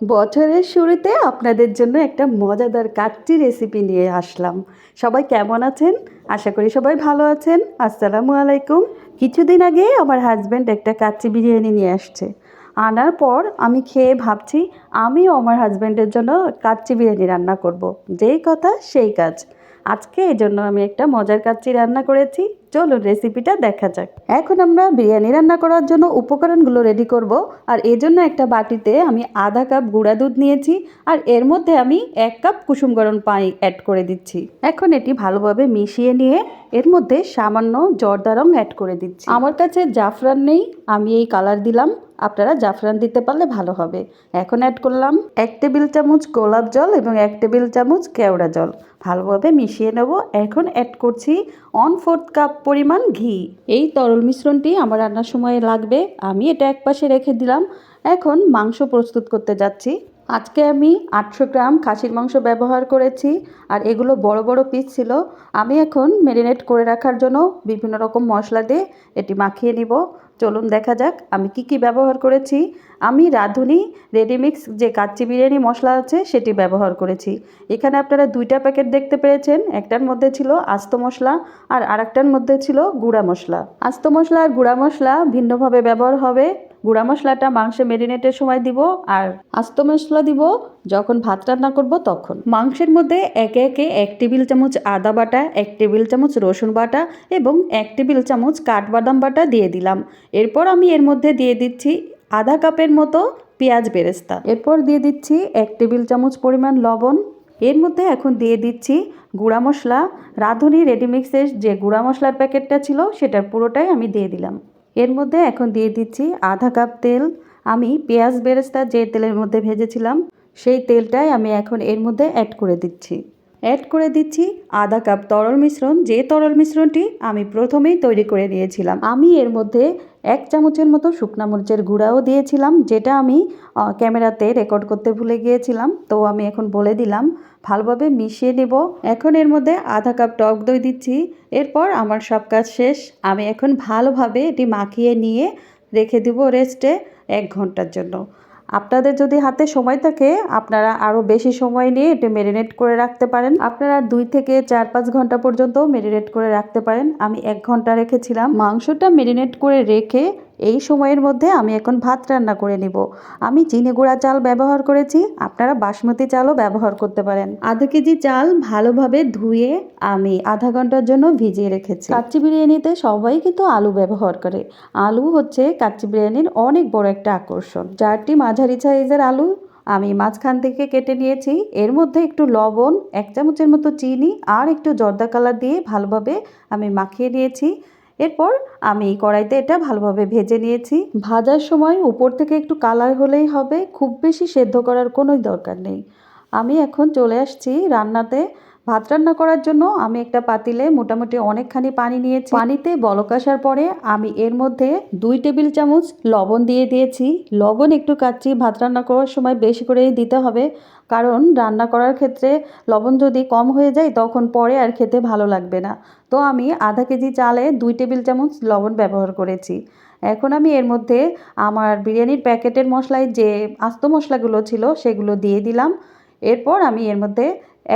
বছরের শুরুতে আপনাদের জন্য একটা মজাদার কাচ্চি রেসিপি নিয়ে আসলাম। সবাই কেমন আছেন? আশা করি সবাই ভালো আছেন। আসসালামু আলাইকুম। কিছুদিন আগে আমার হাজব্যান্ড একটা কাচ্চি বিরিয়ানি নিয়ে আসছে। আনার পর আমি খেয়ে ভাবছি আমিও আমার হাজব্যান্ডের জন্য কাচ্চি বিরিয়ানি রান্না করব। যেই কথা সেই কাজ। আজকে এই জন্য আমি একটা মজার কাচ্চি রান্না করেছি। চলুন রেসিপিটা দেখা যাক। এখন আমরা বিরিয়ানি রান্না করার জন্য উপকরণগুলো রেডি করব। আর এর জন্য একটা বাটিতে আমি আধা কাপ গুঁড়া দুধ নিয়েছি। আর এর মধ্যে আমি এক কাপ কুসুম গরম পানি অ্যাড করে দিচ্ছি। এখন এটি ভালোভাবে মিশিয়ে নিয়ে এর মধ্যে সামান্য জর্দা রং অ্যাড করে দিচ্ছি। আমার কাছে জাফরান নেই, আমি এই কালার দিলাম। আপনারা জাফরান দিতে পারলে ভালো হবে। এখন অ্যাড করলাম এক টেবিল চামচ গোলাপ জল এবং এক টেবিল চামচ কেওড়া জল। ভালোভাবে মিশিয়ে নেব। এখন অ্যাড করছি অন ফোর্থ কাপ পরিমাণ ঘি। এই তরল মিশ্রণটি আমার রান্নার সময় লাগবে। আমি এটা এক পাশে রেখে দিলাম। এখন মাংস প্রস্তুত করতে যাচ্ছি। আজকে আমি আটশো গ্রাম খাসির মাংস ব্যবহার করেছি, আর এগুলো বড় বড় পিস ছিল। আমি এখন ম্যারিনেট করে রাখার জন্য বিভিন্ন রকম মশলা দিয়ে এটি মাখিয়ে নিব। চলুন দেখা যাক আমি কি কি ব্যবহার করেছি। আমি রাঁধুনি রেডিমিক্স যে কাচ্চি বিরিয়ানি মশলা আছে সেটি ব্যবহার করেছি। এখানে আপনারা দুইটা প্যাকেট দেখতে পেয়েছেন, একটার মধ্যে ছিল আস্ত মশলা আর আরেকটার মধ্যে ছিল গুঁড়া মশলা। আস্ত মশলা আর গুঁড়া মশলা ভিন্নভাবে ব্যবহার হবে। গুঁড়া মশলাটা মাংসে মেরিনেটের সময় দিব আর আস্ত মশলা দিব যখন ভাত রান্না করব তখন। মাংসের মধ্যে একে একে এক টেবিল চামচ আদা বাটা, এক টেবিল চামচ রসুন বাটা এবং এক টেবিল চামচ কাঠবাদাম বাটা দিয়ে দিলাম। এরপর আমি এর মধ্যে দিয়ে দিচ্ছি আধা কাপের মতো পেঁয়াজ বেরেস্তা। এরপর দিয়ে দিচ্ছি এক টেবিল চামচ পরিমাণ লবণ। এর মধ্যে এখন দিয়ে দিচ্ছি গুঁড়া মশলা। রাঁধুনি রেডিমিক্সের যে গুঁড়া মশলার প্যাকেটটা ছিল সেটার পুরোটাই আমি দিয়ে দিলাম। এর মধ্যে এখন দিয়ে দিচ্ছি আধা কাপ তেল। আমি পেঁয়াজ বেরেস্তা যে তেলের মধ্যে ভেজেছিলাম, সেই তেলটাই আমি এখন এর মধ্যে অ্যাড করে দিচ্ছি। অ্যাড করে দিচ্ছি আধা কাপ তরল মিশ্রণ। যে তরল মিশ্রণটি আমি প্রথমেই তৈরি করে নিয়েছিলাম, আমি এর মধ্যে এক চামচের মতো শুকনা মরিচের গুঁড়াও দিয়েছিলাম, যেটা আমি ক্যামেরাতে রেকর্ড করতে ভুলে গিয়েছিলাম। তো আমি এখন বলে দিলাম, ভালোভাবে মিশিয়ে নেব। এখন এর মধ্যে আধা কাপ টক দই দিচ্ছি। এরপর আমার সব কাজ শেষ। আমি এখন ভালোভাবে এটি মাখিয়ে নিয়ে রেখে দেবো রেস্টে এক ঘণ্টার জন্য। আপনাদের যদি হাতে সময় থাকে, আপনারা আরও বেশি সময় নিয়ে এটি ম্যারিনেট করে রাখতে পারেন। আপনারা দুই থেকে চার পাঁচ ঘণ্টা পর্যন্ত ম্যারিনেট করে রাখতে পারেন। আমি এক ঘণ্টা রেখেছিলাম। মাংসটা ম্যারিনেট করে রেখে এই সময়ের মধ্যে আমি এখন ভাত রান্না করে নিব। আমি চিনি গুঁড়া চাল ব্যবহার করেছি, আপনারা বাসমতি চালও ব্যবহার করতে পারেন। আধা কেজি চাল ভালোভাবে ধুয়ে আমি আধা ঘণ্টার জন্য ভিজিয়ে রেখেছি। কাচ্চি বিরিয়ানিতে সবাই কিন্তু আলু ব্যবহার করে। আলু হচ্ছে কাচ্চি বিরিয়ানির অনেক বড় একটা আকর্ষণ। চারটি মাঝারি সাইজের আলু আমি মাঝখান থেকে কেটে নিয়েছি। এর মধ্যে একটু লবণ, এক চামচের মতো চিনি আর একটু জর্দা কালার দিয়ে ভালোভাবে আমি মাখিয়ে নিয়েছি। এরপর আমি কড়াইতে এটা ভালোভাবে ভেজে নিয়েছি। ভাজার সময় উপর থেকে একটু কালার হলেই হবে, খুব বেশি সেদ্ধ করার কোনোই দরকার নেই। আমি এখন চলে আসছি রান্নাতে। ভাত রান্না করার জন্য আমি একটা পাতিলে মোটামুটি অনেকখানি পানি নিয়েছি। পানিতে বলক আসার পরে আমি এর মধ্যে দুই টেবিল চামচ লবণ দিয়ে দিয়েছি। লবণ একটু কাচ্চি, ভাত রান্না করার সময় বেশি করেই দিতে হবে। কারণ রান্না করার ক্ষেত্রে লবণ যদি কম হয়ে যায়, তখন পরে আর খেতে ভালো লাগবে না। তো আমি আধা কেজি চালে দুই টেবিল চামচ লবণ ব্যবহার করেছি। এখন আমি এর মধ্যে আমার বিরিয়ানির প্যাকেটের মশলায় যে আস্ত মশলাগুলো ছিল, সেগুলো দিয়ে দিলাম। এরপর আমি এর মধ্যে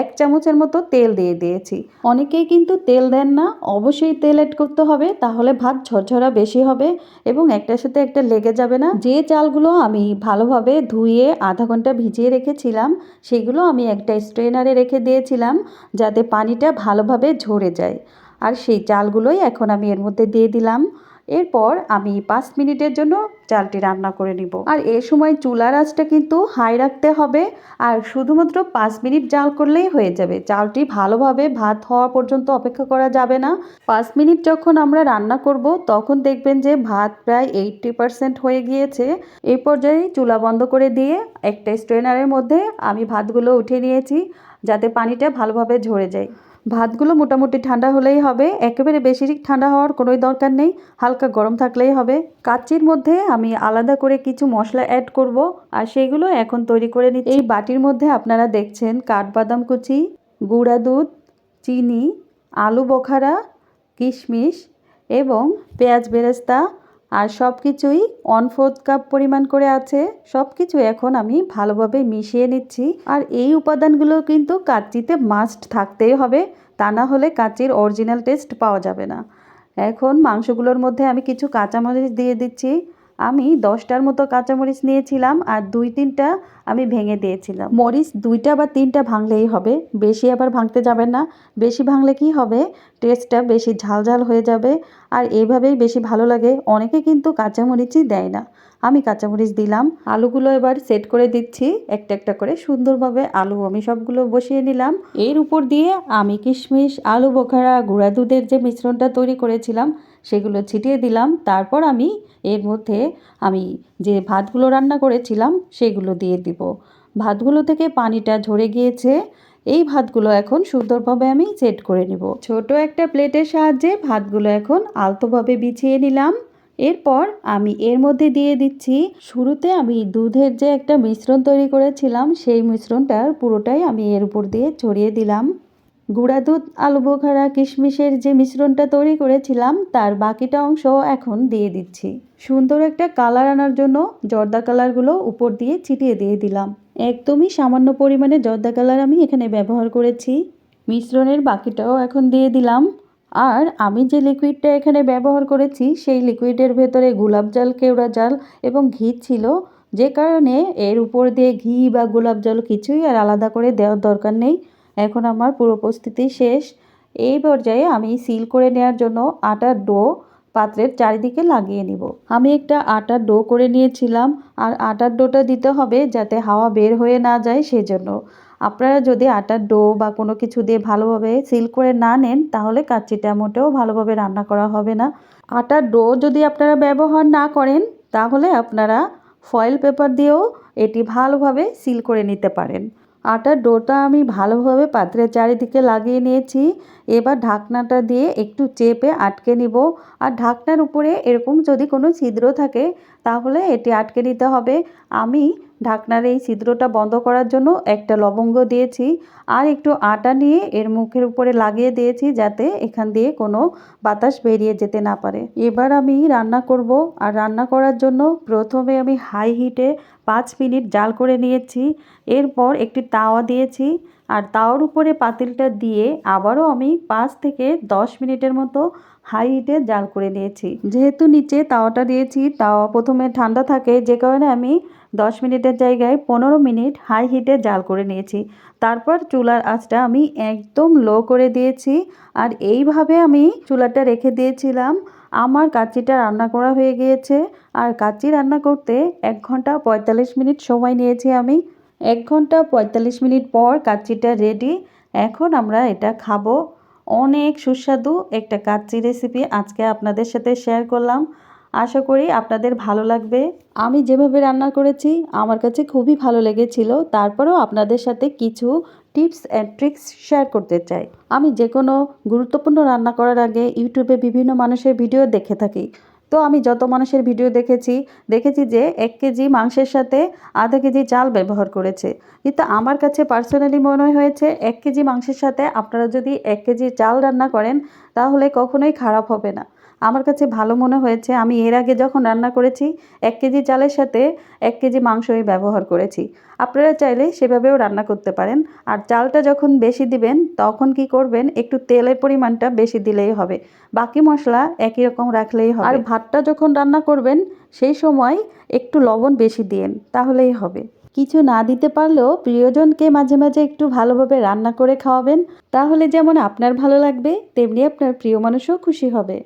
এক চামচের মতো তেল দিয়ে দিয়েছি। অনেকেই কিন্তু তেল দেন না, অবশ্যই তেল অ্যাড করতে হবে, তাহলে ভাত ঝরঝরা বেশি হবে এবং একটার সাথে একটা লেগে যাবে না। যে চালগুলো আমি ভালোভাবে ধুয়ে আধা ঘণ্টা ভিজিয়ে রেখেছিলাম, সেগুলো আমি একটা স্ট্রেনারে রেখে দিয়েছিলাম, যাতে পানিটা ভালোভাবে ঝরে যায়। আর সেই চালগুলোই এখন আমি এর মধ্যে দিয়ে দিলাম। এরপর আমি পাঁচ মিনিটের জন্য চালটি রান্না করে নিব। আর এ সময় চুলার আঁচটা কিন্তু হাই রাখতে হবে আর শুধুমাত্র পাঁচ মিনিট জাল করলেই হয়ে যাবে। চালটি ভালোভাবে ভাত হওয়া পর্যন্ত অপেক্ষা করা যাবে না। পাঁচ মিনিট যখন আমরা রান্না করব, তখন দেখবেন যে ভাত প্রায় এইটটি পারসেন্ট হয়ে গিয়েছে। এই পর্যায়ে চুলা বন্ধ করে দিয়ে একটা স্ট্রেনারের মধ্যে আমি ভাতগুলো উঠে নিয়েছি যাতে পানিটা ভালোভাবে ঝরে যায়। ভাতগুলো মোটামুটি ঠান্ডা হলেই হবে। একেবারে বেশি ঠান্ডা হওয়ার কোনোই দরকার নেই। হালকা গরম থাকলেই হবে। কাচ্চির মধ্যে আমি আলাদা করে কিছু মশলা অ্যাড করব আর সেগুলো এখন তৈরি করে নিচ্ছি। এই বাটির মধ্যে আপনারা দেখছেন কাঠবাদাম কুচি, গুঁড়া দুধ, চিনি, আলু বোখারা, কিশমিশ এবং পেঁয়াজ বেরেস্তা আর সব কিছুই ওয়ান ফোর্থ কাপ পরিমাণ করে আছে। সব কিছু এখন আমি ভালোভাবে মিশিয়ে নিচ্ছি। আর এই উপাদানগুলো কিন্তু কাচ্চিতে মাস্ট থাকতেই হবে, তা না হলে কাচ্চির অরিজিনাল টেস্ট পাওয়া যাবে না। এখন মাংসগুলোর মধ্যে আমি কিছু কাঁচামরিচ দিয়ে দিচ্ছি। আমি দশটার মতো কাঁচামরিচ নিয়েছিলাম আর দুই তিনটা আমি ভেঙে দিয়েছিলাম। মরিচ দুইটা বা তিনটা ভাঙলেই হবে, বেশি আবার ভাঙতে যাবেন না। বেশি ভাঙলে কি হবে? টেস্টটা বেশি ঝাল ঝাল হয়ে যাবে আর এভাবেই বেশি ভালো লাগে। অনেকে কিন্তু কাঁচামরিচই দেয় না। আমি কাঁচামরিচ দিলাম, আলুগুলো এবার সেট করে দিচ্ছি, একটা একটা করে সুন্দরভাবে আলু আমি সবগুলো বসিয়ে নিলাম। এর উপর দিয়ে আমি কিশমিশ, আলু বোখারা, গুঁড়া দুধের যে মিশ্রণটা তৈরি করেছিলাম, সেগুলো ছিটিয়ে দিলাম। তারপর আমি এর মধ্যে আমি যে ভাতগুলো রান্না করেছিলাম সেগুলো দিয়ে দিব। ভাতগুলো থেকে পানিটা ঝরে গিয়েছে। এই ভাতগুলো এখন সুন্দরভাবে আমি সেট করে নিব। ছোট একটা প্লেটের সাহায্যে ভাতগুলো এখন আলতোভাবে বিছিয়ে নিলাম। এরপর আমি এর মধ্যে দিয়ে দিচ্ছি। শুরুতে আমি দুধের যে একটা মিশ্রণ তৈরি করেছিলাম, সেই মিশ্রণটার পুরোটাই আমি এর উপর দিয়ে ছড়িয়ে দিলাম। গুঁড়া দুধ, আলু বোখারা, কিশমিশের যে মিশ্রণটা তৈরি করেছিলাম, তার বাকিটা অংশ এখন দিয়ে দিচ্ছি। সুন্দর একটা কালার আনার জন্য জর্দা কালারগুলো উপর দিয়ে ছিটিয়ে দিয়ে দিলাম। একদমই সামান্য পরিমাণে জর্দা কালার আমি এখানে ব্যবহার করেছি। মিশ্রণের বাকিটাও এখন দিয়ে দিলাম। আর আমি যে লিকুইডটা এখানে ব্যবহার করেছি, সেই লিকুইডের ভেতরে গোলাপ জল, কেওড়া জল এবং ঘি ছিল। যে কারণে এর উপর দিয়ে ঘি বা গোলাপ জল কিছুই আর আলাদা করে দেওয়ার দরকার নেই। এখন আমার পুরো প্রস্তুতি শেষ। এই পর্যায়ে আমি সিল করে নেওয়ার জন্য আটার ডো পাত্রের চারিদিকে লাগিয়ে নিব। আমি একটা আটার ডো করে নিয়েছিলাম, আর আটার ডোটা দিতে হবে যাতে হাওয়া বের হয়ে না যায় সেজন্য। আপনারা যদি আটার ডো বা কোনো কিছু দিয়ে ভালোভাবে সিল করে না নেন, তাহলে কাচ্চিটা মোটেও ভালোভাবে রান্না করা হবে না। আটার ডো যদি আপনারা ব্যবহার না করেন, তাহলে আপনারা ফয়েল পেপার দিয়েও এটি ভালোভাবে সিল করে নিতে পারেন। আটার ডোটা আমি ভালোভাবে পাত্রের চারিদিকে লাগিয়ে নিয়েছি। এবার ঢাকনাটা দিয়ে একটু চেপে আটকে নিব। আর ঢাকনার উপরে এরকম যদি কোনো ছিদ্র থাকে, তাহলে এটি আটকে নিতে হবে। আমি ঢাকনার এই ছিদ্রটা বন্ধ করার জন্য একটা লবঙ্গ দিয়েছি আর একটু আটা নিয়ে এর মুখের উপরে লাগিয়ে দিয়েছি যাতে এখান দিয়ে কোনো বাতাস বেরিয়ে যেতে না পারে। এবার আমি রান্না করব আর রান্না করার জন্য প্রথমে আমি হাই হিটে পাঁচ মিনিট জাল করে নিয়েছি। এরপর একটি তাওয়া দিয়েছি আর তাওয়ার উপরে পাতিলটা দিয়ে আবারও আমি পাঁচ থেকে দশ মিনিটের মতো হাই হিটে জাল করে নিয়েছি। যেহেতু নিচে তাওয়াটা দিয়েছি, তাওয়া প্রথমে ঠান্ডা থাকে, যে কারণে আমি দশ মিনিটের জায়গায় পনেরো মিনিট হাই হিটে জাল করে নিয়েছি। তারপর চুলার আঁচটা আমি একদম লো করে দিয়েছি আর এইভাবে আমি চুলাটা রেখে দিয়েছিলাম। আমার কাচ্চিটা রান্না করা হয়ে গিয়েছে আর কাচ্চি রান্না করতে এক ঘণ্টা পঁয়তাল্লিশ মিনিট সময় নিয়েছি আমি। এক ঘণ্টা পঁয়তাল্লিশ মিনিট পর কাচ্চিটা রেডি এখন আমরা এটা খাব। অনেক সুস্বাদু একটা কাচ্চি রেসিপি আজকে আপনাদের সাথে শেয়ার করলাম। আশা করি আপনাদের ভালো লাগবে। আমি যেভাবে রান্না করেছি, আমার কাছে খুবই ভালো লেগেছিল। তারপরেও আপনাদের সাথে কিছু টিপস অ্যান্ড ট্রিক্স শেয়ার করতে চাই। আমি যে কোনো গুরুত্বপূর্ণ রান্না করার আগে ইউটিউবে বিভিন্ন মানুষের ভিডিও দেখে থাকি। তো আমি যত মানুষের ভিডিও দেখেছি দেখেছি যে এক কেজি মাংসের সাথে আধা কেজি চাল ব্যবহার করেছে। কিন্তু আমার কাছে পার্সোনালি মনে হয়েছে, এক কেজি মাংসের সাথে আপনারা যদি এক কেজি চাল রান্না করেন, তাহলে কখনোই খারাপ হবে না। আমার কাছে ভালো মনে হয়েছে। আমি এর আগে যখন রান্না করেছি, এক কেজি চালের সাথে এক কেজি মাংসই ব্যবহার করেছি। আপনারা চাইলে সেভাবেও রান্না করতে পারেন। আর চালটা যখন বেশি দিবেন, তখন কি করবেন, একটু তেলের পরিমাণটা বেশি দিলেই হবে। বাকি মশলা একই রকম রাখলেই হবে। আর ভাতটা যখন রান্না করবেন, সেই সময় একটু লবণ বেশি দিয়েন, তাহলেই হবে। কিছু না দিতে পারলেও প্রিয়জনকে মাঝে মাঝে একটু ভালোভাবে রান্না করে খাওয়াবেন। তাহলে যেমন আপনার ভালো লাগবে, তেমনি আপনার প্রিয় মানুষও খুশি হবে।